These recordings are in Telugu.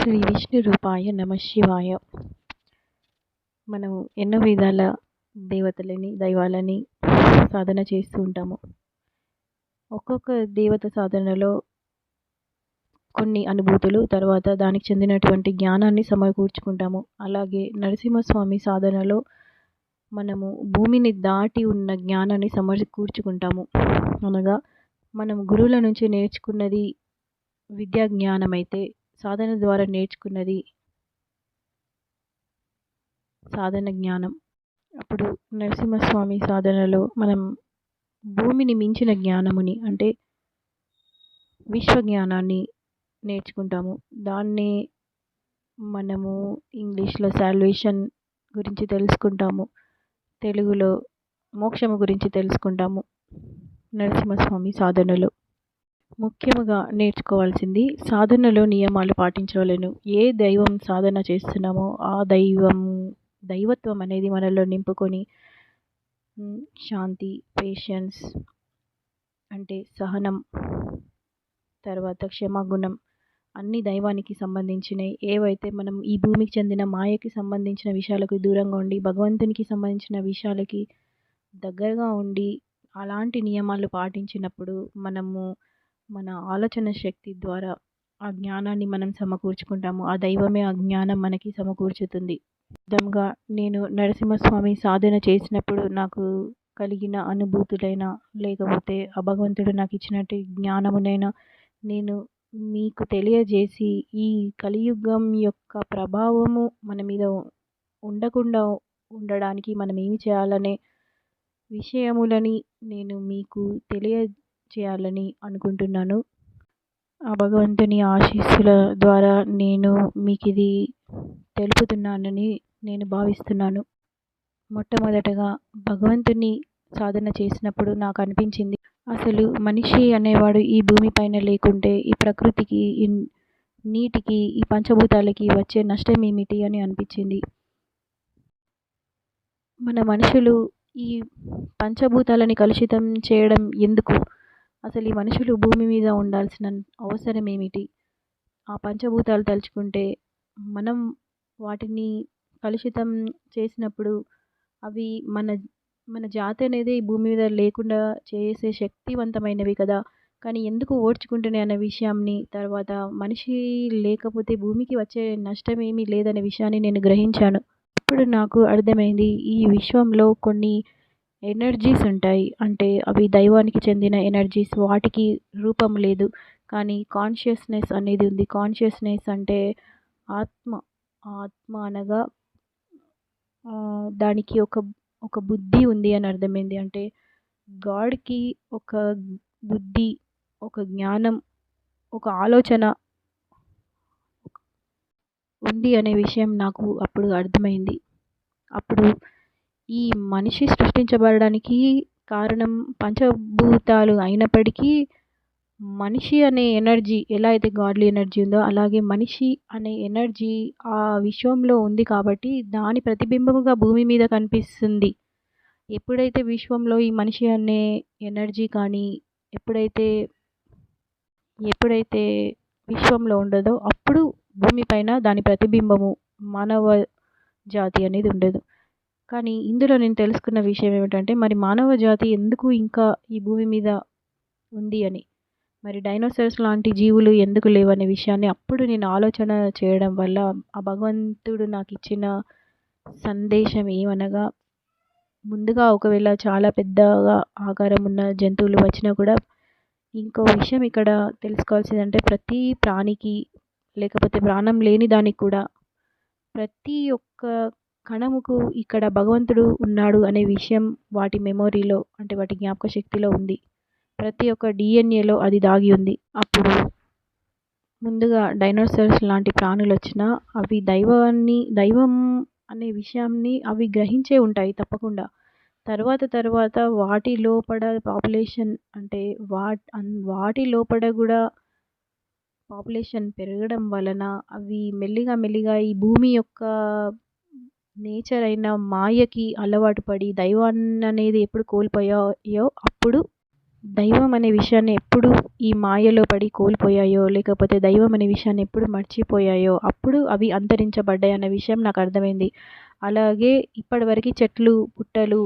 శ్రీ విష్ణు రూపాయ నమ శివాయ. మనం ఎన్నో విధాల దేవతలని దైవాలని సాధన చేస్తూ ఉంటాము. ఒక్కొక్క దేవత సాధనలో కొన్ని అనుభూతులు తర్వాత దానికి చెందినటువంటి జ్ఞానాన్ని సమకూర్చుకుంటాము. అలాగే నరసింహస్వామి సాధనలో మనము భూమిని దాటి ఉన్న జ్ఞానాన్ని సమకూర్చుకుంటాము. అనగా మనం గురువుల నుంచి నేర్చుకున్నది విద్యా జ్ఞానం అయితే సాధన ద్వారా నేర్చుకున్నది. సాధన జ్ఞానం. అప్పుడు నరసింహస్వామి సాధనలో మనం భూమిని మించిన జ్ఞానముని అంటే విశ్వ జ్ఞానాన్ని నేర్చుకుంటాము. దాన్ని మనము ఇంగ్లీష్లో శాల్వేషన్ గురించి తెలుసుకుంటాము. తెలుగులో మోక్షము గురించి తెలుసుకుంటాము. నరసింహస్వామి సాధనలో. ముఖ్యముగా నేర్చుకోవాల్సింది సాధనలో నియమాలు పాటించవలెను. ఏ దైవం సాధన చేస్తున్నామో ఆ దైవం దైవత్వం అనేది మనలో నింపుకొని శాంతి పేషెన్స్ అంటే సహనం తర్వాత క్షమాగుణం అన్ని దైవానికి సంబంధించినవి ఏవైతే మనం ఈ భూమికి చెందిన మాయకి సంబంధించిన విషయాలకు దూరంగా ఉండి భగవంతునికి సంబంధించిన విషయాలకి దగ్గరగా ఉండి అలాంటి నియమాలు పాటించినప్పుడు మనము మన ఆలోచన శక్తి ద్వారా ఆ జ్ఞానాన్ని మనం సమకూర్చుకుంటాము. ఆ దైవమే ఆ జ్ఞానం మనకి సమకూర్చుతుంది. విధంగా నేను నరసింహస్వామి సాధన చేసినప్పుడు నాకు కలిగిన అనుభూతులైనా లేకపోతే ఆ భగవంతుడు నాకు ఇచ్చినట్టు జ్ఞానమునైనా నేను మీకు తెలియజేసి ఈ కలియుగం యొక్క ప్రభావము మన మీద ఉండకుండా ఉండడానికి మనం ఏమి చేయాలనే విషయములని నేను మీకు తెలియ చేయాలని అనుకుంటున్నాను. ఆ భగవంతుని ఆశీస్సుల ద్వారా నేను మీకు ఇది తెలుపుతున్నానని నేను భావిస్తున్నాను. మొట్టమొదటగా భగవంతుని సాధన చేసినప్పుడు నాకు అనిపించింది అసలు మనిషి అనేవాడు ఈ భూమిపైన లేకుంటే ఈ ప్రకృతికి ఈ నీటికి ఈ పంచభూతాలకి వచ్చే నష్టం ఏమిటి అని అనిపించింది. మన మనుషులు ఈ పంచభూతాలని కలుషితం చేయడం ఎందుకు? అసలు ఈ మనుషులు భూమి మీద ఉండాల్సిన అవసరం ఏమిటి ఆ పంచభూతాలు తలుచుకుంటే మనం వాటిని కలుషితం చేసినప్పుడు అవి మన మన జాతి అనేది భూమి మీద లేకుండా చేసే శక్తివంతమైనవి కదా. కానీ ఎందుకు ఓడ్చుకుంటున్నాయి అనే విషయాన్ని తర్వాత మనిషి లేకపోతే భూమికి వచ్చే నష్టం ఏమీ లేదనే విషయాన్ని నేను గ్రహించాను. ఇప్పుడు నాకు అర్థమైంది ఈ విశ్వంలో కొన్ని ఎనర్జీస్ ఉంటాయి. అంటే అవి దైవానికి చెందిన ఎనర్జీస్ వాటికి రూపం లేదు. కానీ కాన్షియస్నెస్ అనేది ఉంది. కాన్షియస్నెస్ అంటే ఆత్మ ఆత్మ అనగా దానికి ఒక ఒక బుద్ధి ఉంది అని అర్థమైంది. అంటే గాడ్కి ఒక బుద్ధి ఒక జ్ఞానం ఒక ఆలోచన ఉంది అనే విషయం నాకు అప్పుడు అర్థమైంది. అప్పుడు ఈ మనిషి సృష్టించబడడానికి కారణం పంచభూతాలు అయినప్పటికీ మనిషి అనే ఎనర్జీ ఎలా అయితే గాడ్లీ ఎనర్జీ ఉందో అలాగే మనిషి అనే ఎనర్జీ ఆ విశ్వంలో ఉంది కాబట్టి దాని ప్రతిబింబముగా భూమి మీద కనిపిస్తుంది. ఎప్పుడైతే విశ్వంలో ఈ మనిషి అనే ఎనర్జీ కానీ ఎప్పుడైతే ఎప్పుడైతే విశ్వంలో ఉండదో అప్పుడు భూమిపైన దాని ప్రతిబింబము మానవ జాతి అనేది ఉండదు. కానీ ఇందులో నేను తెలుసుకున్న విషయం ఏమిటంటే మరి మానవ జాతి ఎందుకు ఇంకా ఈ భూమి మీద ఉంది అని? మరి డైనోసార్స్ లాంటి జీవులు ఎందుకు లేవనే విషయాన్ని అప్పుడు నేను ఆలోచన చేయడం వల్ల ఆ భగవంతుడు నాకు ఇచ్చిన సందేశం ఏమనగా ముందుగా ఒకవేళ చాలా పెద్దగా ఆకారం ఉన్న జంతువులు వచ్చినా కూడా ఇంకో విషయం ఇక్కడ తెలుసుకోవాల్సింది అంటే ప్రతి ప్రాణికి లేకపోతే ప్రాణం లేని దానికి కూడా ప్రతి ఒక్క కణముకు ఇక్కడ భగవంతుడు ఉన్నాడు అనే విషయం వాటి మెమొరీలో అంటే వాటి జ్ఞాపక శక్తిలో ఉంది. ప్రతి ఒక్క డిఎన్ఏలో అది దాగి ఉంది. అప్పుడు ముందుగా డైనోసార్స్ లాంటి ప్రాణులు వచ్చినా అవి దైవాన్ని దైవం అనే విషయాన్ని అవి గ్రహించే ఉంటాయి తప్పకుండా. తర్వాత తర్వాత వాటి లోపల పాపులేషన్ అంటే వాట్ వాటి లోపల కూడా పాపులేషన్ పెరగడం వలన అవి మెల్లిగా మెల్లిగా ఈ భూమి యొక్క నేచర్ అయిన మాయకి అలవాటు పడి దైవాన్ని అనేది ఎప్పుడు కోల్పోయాయో అప్పుడు దైవం అనే విషయాన్ని ఎప్పుడు ఈ మాయలో పడి కోల్పోయాయో లేకపోతే దైవం అనే విషయాన్ని ఎప్పుడు మర్చిపోయాయో అప్పుడు అవి అంతరించబడ్డాయి అన్న విషయం నాకు అర్థమైంది. అలాగే ఇప్పటివరకు చెట్లు పుట్టలు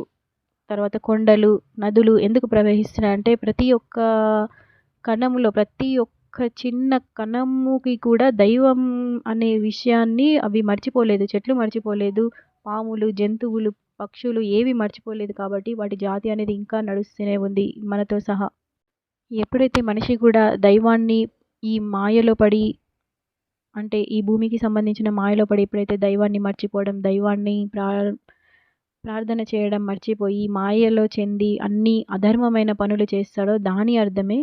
తర్వాత కొండలు నదులు ఎందుకు ప్రవహిస్తున్నాయి అంటే ప్రతి ఒక్క కణంలో ప్రతి ఒక్క చిన్న కణముకి కూడా దైవం అనే విషయాన్ని అవి మర్చిపోలేదు. చెట్లు మర్చిపోలేదు. పాములు జంతువులు పక్షులు ఏవి మర్చిపోలేదు కాబట్టి వాటి జాతి అనేది ఇంకా నడుస్తూనే ఉంది మనతో సహా. ఎప్పుడైతే మనిషి కూడా దైవాన్ని ఈ మాయలో పడి అంటే ఈ భూమికి సంబంధించిన మాయలో పడి ఎప్పుడైతే దైవాన్ని మర్చిపోవడం దైవాన్ని ప్రా ప్రార్థన చేయడం మర్చిపోయి మాయలో చెంది అన్ని అధర్మమైన పనులు చేస్తాడో దాని అర్థమే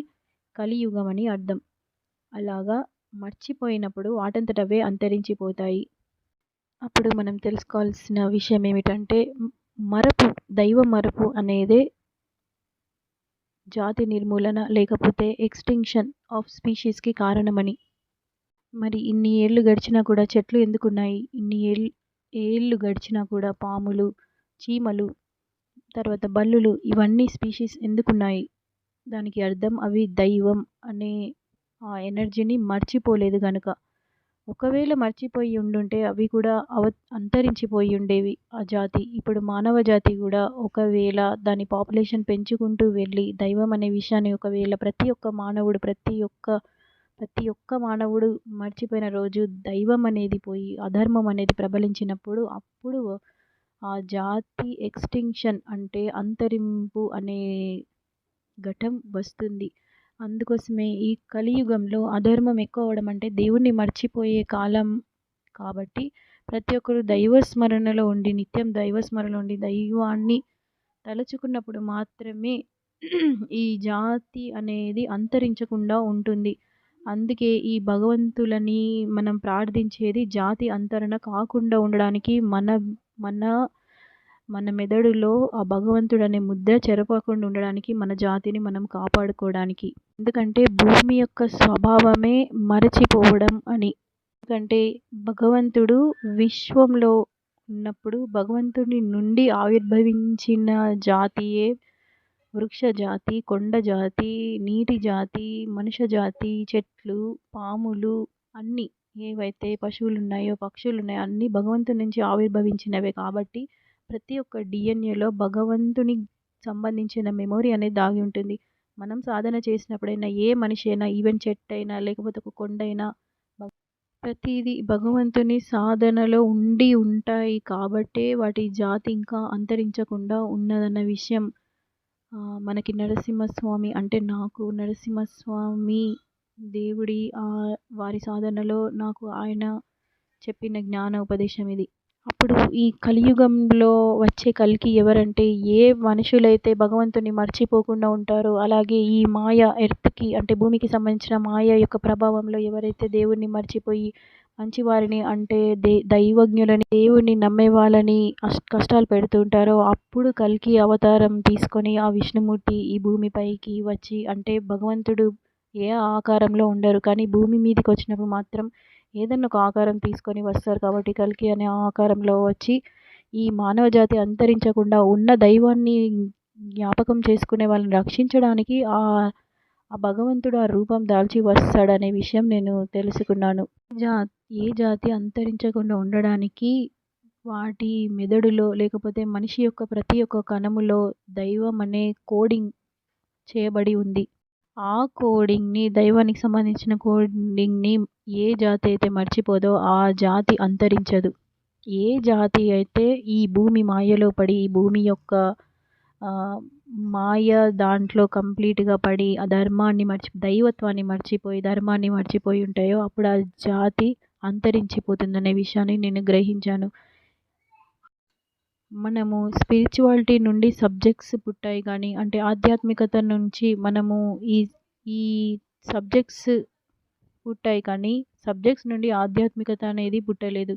కలియుగం అని అర్థం. అలాగా మర్చిపోయినప్పుడు వాటంతట అవే అంతరించిపోతాయి. అప్పుడు మనం తెలుసుకోవాల్సిన విషయం ఏమిటంటే మరపు దైవ మరపు అనేదే జాతి నిర్మూలన లేకపోతే ఎక్స్టింక్షన్ ఆఫ్ స్పీషీస్కి కారణమని. మరి ఇన్ని ఏళ్ళు గడిచినా కూడా చెట్లు ఎందుకున్నాయి? ఇన్ని ఏళ్ళు ఏళ్ళు గడిచినా కూడా పాములు చీమలు తర్వాత బల్లులు ఇవన్నీ స్పీషీస్ ఎందుకున్నాయి? దానికి అర్థం అవి దైవం అనే ఆ ఎనర్జీని మర్చిపోలేదు కనుక ఒకవేళ మర్చిపోయి ఉండుంటే అవి కూడా అవ అంతరించిపోయి ఉండేవి ఆ జాతి. ఇప్పుడు మానవ జాతి కూడా ఒకవేళ దాని పాపులేషన్ పెంచుకుంటూ వెళ్ళి దైవం అనే విషయాన్ని ఒకవేళ ప్రతి ఒక్క మానవుడు ప్రతి ఒక్క ప్రతి ఒక్క మానవుడు మర్చిపోయిన రోజు దైవం అనేది పోయి అధర్మం అనేది ప్రబలించినప్పుడు అప్పుడు ఆ జాతి ఎక్స్టింక్షన్ అంటే అంతరింపు అనే ఘటం వస్తుంది. అందుకోసమే ఈ కలియుగంలో అధర్మం ఎక్కువ అవడం అంటే దేవుణ్ణి మర్చిపోయే కాలం కాబట్టి ప్రతి ఒక్కరు దైవ స్మరణలో ఉండి నిత్యం దైవ స్మరణలో ఉండి దైవాన్ని తలుచుకున్నప్పుడు మాత్రమే ఈ జాతి అనేది అంతరించకుండా ఉంటుంది. అందుకే ఈ భగవంతులని మనం ప్రార్థించేది జాతి అంతరణ కాకుండా ఉండడానికి మన మన మన మెదడులో ఆ భగవంతుడు అనే ముద్ర చెరపకుండా ఉండడానికి మన జాతిని మనం కాపాడుకోవడానికి. ఎందుకంటే భూమి యొక్క స్వభావమే మరచిపోవడం అని. ఎందుకంటే భగవంతుడు విశ్వంలో ఉన్నప్పుడు భగవంతుడి నుండి ఆవిర్భవించిన జాతియే వృక్ష జాతి కొండ జాతి నీటి జాతి మనుష్య జాతి చెట్లు పాములు అన్నీ ఏవైతే పశువులు ఉన్నాయో పక్షులు ఉన్నాయో అన్నీ భగవంతుడి నుంచి ఆవిర్భవించినవే కాబట్టి ప్రతి ఒక్క డిఎన్ఏలో భగవంతుని సంబంధించిన మెమొరీ అనేది దాగి ఉంటుంది. మనం సాధన చేసినప్పుడైనా ఏ మనిషి అయినా ఈవెన్ చెట్టు అయినా లేకపోతే ఒక కొండ అయినా ప్రతిదీ భగవంతుని సాధనలో ఉండి ఉంటాయి కాబట్టే వాటి జాతి ఇంకా అంతరించకుండా ఉన్నదన్న విషయం. మనకి నరసింహస్వామి అంటే నాకు నరసింహస్వామి దేవుడి వారి సాధనలో నాకు ఆయన చెప్పిన జ్ఞాన ఉపదేశం ఇది. అప్పుడు ఈ కలియుగంలో వచ్చే కలికి ఎవరంటే ఏ మనుషులైతే భగవంతుని మర్చిపోకుండా ఉంటారో అలాగే ఈ మాయ ఎర్త్కి అంటే భూమికి సంబంధించిన మాయ యొక్క ప్రభావంలో ఎవరైతే దేవుణ్ణి మర్చిపోయి మంచివారిని అంటే దే దైవజ్ఞులని దేవుణ్ణి నమ్మే వాళ్ళని కష్టాలు పెడుతుంటారో అప్పుడు కల్కి అవతారం తీసుకొని ఆ విష్ణుమూర్తి ఈ భూమిపైకి వచ్చి అంటే భగవంతుడు ఏ ఆకారంలో ఉండరు కానీ భూమి మీదకి వచ్చినప్పుడు మాత్రం ఏదన్నా ఒక ఆకారం తీసుకొని వస్తారు కాబట్టి కల్కి అనే ఆకారంలో వచ్చి ఈ మానవ జాతి అంతరించకుండా ఉన్న దైవాన్ని జ్ఞాపకం చేసుకునే వాళ్ళని రక్షించడానికి ఆ ఆ భగవంతుడు ఆ రూపం దాల్చి వస్తాడనే విషయం నేను తెలుసుకున్నాను. జా ఏ జాతి అంతరించకుండా ఉండడానికి వాటి మెదడులో లేకపోతే మనిషి యొక్క ప్రతి ఒక్క కణములో దైవం అనే కోడింగ్ చేయబడి ఉంది. ఆ కోడింగ్ని దైవానికి సంబంధించిన కోడింగ్ని ఏ జాతి అయితే మర్చిపోదో ఆ జాతి అంతరించదు. ఏ జాతి అయితే ఈ భూమి మాయలో పడి ఈ భూమి యొక్క మాయ దాంట్లో కంప్లీట్గా పడి ఆ ధర్మాన్ని మర్చి దైవత్వాన్ని మర్చిపోయి ధర్మాన్ని మర్చిపోయి ఉంటాయో అప్పుడు ఆ జాతి అంతరించిపోతుందనే విషయాన్ని నేను గ్రహించాను. మనము స్పిరిచువాలిటీ నుండి సబ్జెక్ట్స్ పుట్టాయి కానీ అంటే ఆధ్యాత్మికత నుంచి మనము ఈ ఈ సబ్జెక్ట్స్ పుట్టాయి కానీ సబ్జెక్ట్స్ నుండి ఆధ్యాత్మికత అనేది పుట్టలేదు.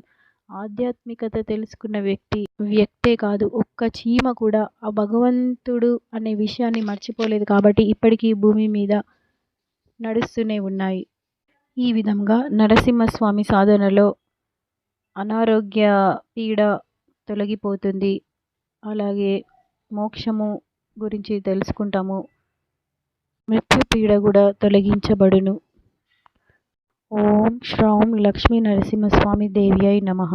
ఆధ్యాత్మికత తెలుసుకున్న వ్యక్తి వ్యక్తే కాదు ఒక్క చీమ కూడా ఆ భగవంతుడు అనే విషయాన్ని మర్చిపోలేదు కాబట్టి ఇప్పటికీ భూమి మీద నడుస్తూనే ఉన్నాయి. ఈ విధంగా నరసింహస్వామి సాధనలో అనారోగ్య పీడ తొలగిపోతుంది. అలాగే మోక్షము గురించి తెలుసుకుంటాము. మృత్యుపీడ కూడా తొలగించబడును. ఓం శ్రౌం లక్ష్మీ నరసింహస్వామి దేవ్యై నమః.